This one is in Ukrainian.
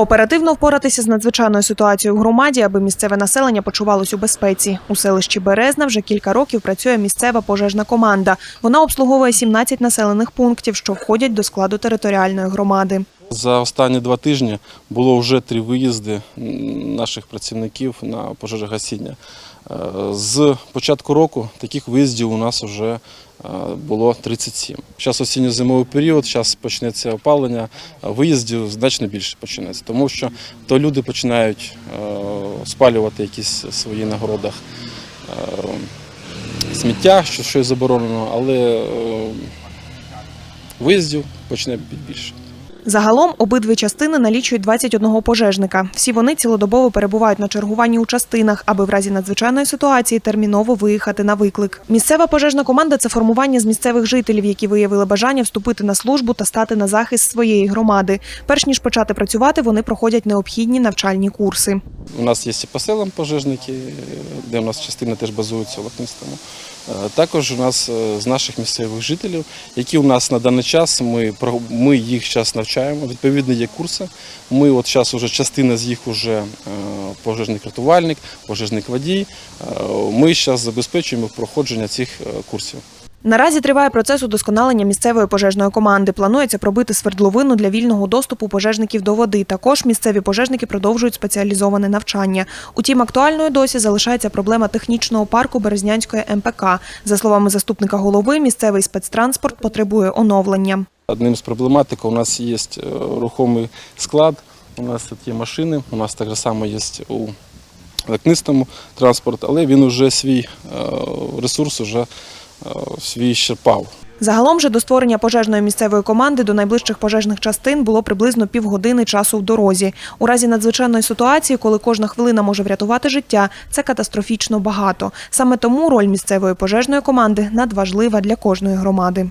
Оперативно впоратися з надзвичайною ситуацією в громаді, аби місцеве населення почувалось у безпеці. У селищі Березна вже кілька років працює місцева пожежна команда. Вона обслуговує 17 населених пунктів, що входять до складу територіальної громади. За останні два тижні було вже три виїзди наших працівників на пожежогасіння. Е, З початку року таких виїздів у нас вже було 37. Зараз осінньо-зимовий період, зараз почнеться опалення, виїздів значно більше почнеться, тому що то люди починають е, спалювати якісь свої на городах е, сміття, що щось заборонено, але е, виїздів почне більше. Загалом обидві частини налічують 21 пожежника. Всі вони цілодобово перебувають на чергуванні у частинах, аби в разі надзвичайної ситуації терміново виїхати на виклик. Місцева пожежна команда це формування з місцевих жителів, які виявили бажання вступити на службу та стати на захист своєї громади. Перш ніж почати працювати, вони проходять необхідні навчальні курси. У нас є і по селам пожежники, де у нас частина теж базується у Лакнистому. Е, Також у нас е, з наших місцевих жителів, які у нас на даний час, ми, ми їх зараз навчаємо. Відповідно, є курси. Ми от зараз вже частина з їх вже е, пожежник рятувальник, пожежник водій. Ми зараз забезпечуємо проходження цих курсів. Наразі триває процес удосконалення місцевої пожежної команди. Планується пробити свердловину для вільного доступу пожежників до води. Також місцеві пожежники продовжують спеціалізоване навчання. Утім, актуальною досі залишається проблема технічного парку Березнянської МПК. За словами заступника голови, місцевий спецтранспорт потребує оновлення. Одним з проблематик у нас є е, рухомий склад, у нас тут є машини, у нас так само є у лакнистому транспорт, але він вже свій е, ресурс вже е, свій щерпав. Загалом же до створення пожежної місцевої команди до найближчих пожежних частин було приблизно півгодини часу в дорозі. У разі надзвичайної ситуації, коли кожна хвилина може врятувати життя, це катастрофічно багато. Саме тому роль місцевої пожежної команди надважлива для кожної громади.